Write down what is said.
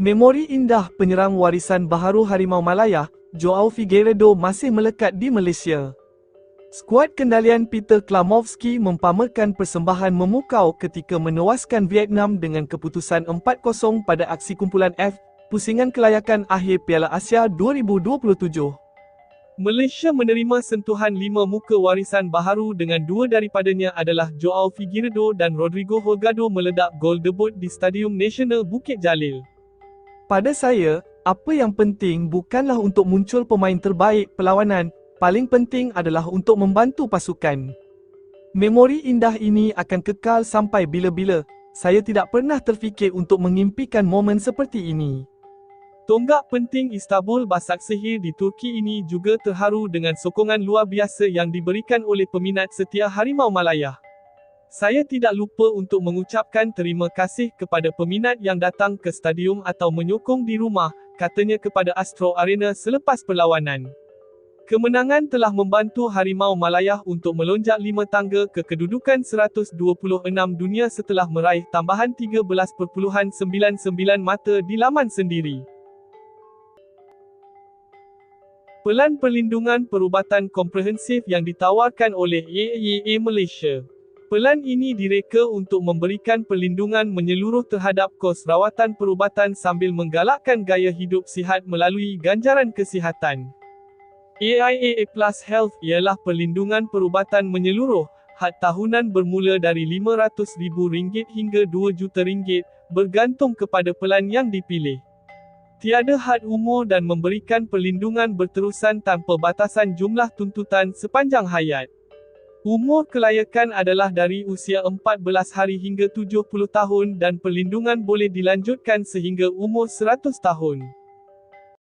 Memori indah penyerang warisan baharu Harimau Malaya, Joao Figueiredo masih melekat di Malaysia. Skuad kendalian Peter Klamovski mempamerkan persembahan memukau ketika menewaskan Vietnam dengan keputusan 4-0 pada aksi kumpulan F, pusingan kelayakan akhir Piala Asia 2027. Malaysia menerima sentuhan lima muka warisan baharu dengan dua daripadanya adalah Joao Figueiredo dan Rodrigo Holgado meledak gol debut di Stadium Nasional Bukit Jalil. Pada saya, apa yang penting bukanlah untuk muncul pemain terbaik perlawanan, paling penting adalah untuk membantu pasukan. Memori indah ini akan kekal sampai bila-bila. Saya tidak pernah terfikir untuk mengimpikan momen seperti ini. Tonggak penting Istanbul Basaksehir di Turki ini juga terharu dengan sokongan luar biasa yang diberikan oleh peminat setia Harimau Malaya. Saya tidak lupa untuk mengucapkan terima kasih kepada peminat yang datang ke stadium atau menyokong di rumah, katanya kepada Astro Arena selepas perlawanan. Kemenangan telah membantu Harimau Malaya untuk melonjak lima tangga ke kedudukan 126 dunia setelah meraih tambahan 13.99 mata di laman sendiri. Pelan Perlindungan Perubatan Komprehensif yang ditawarkan oleh AIA Malaysia. Pelan ini direka untuk memberikan perlindungan menyeluruh terhadap kos rawatan perubatan sambil menggalakkan gaya hidup sihat melalui ganjaran kesihatan. AIA Plus Health ialah perlindungan perubatan menyeluruh, had tahunan bermula dari RM500,000 hingga RM2 bergantung kepada pelan yang dipilih. Tiada had umur dan memberikan perlindungan berterusan tanpa batasan jumlah tuntutan sepanjang hayat. Umur kelayakan adalah dari usia 14 hari hingga 70 tahun dan perlindungan boleh dilanjutkan sehingga umur 100 tahun.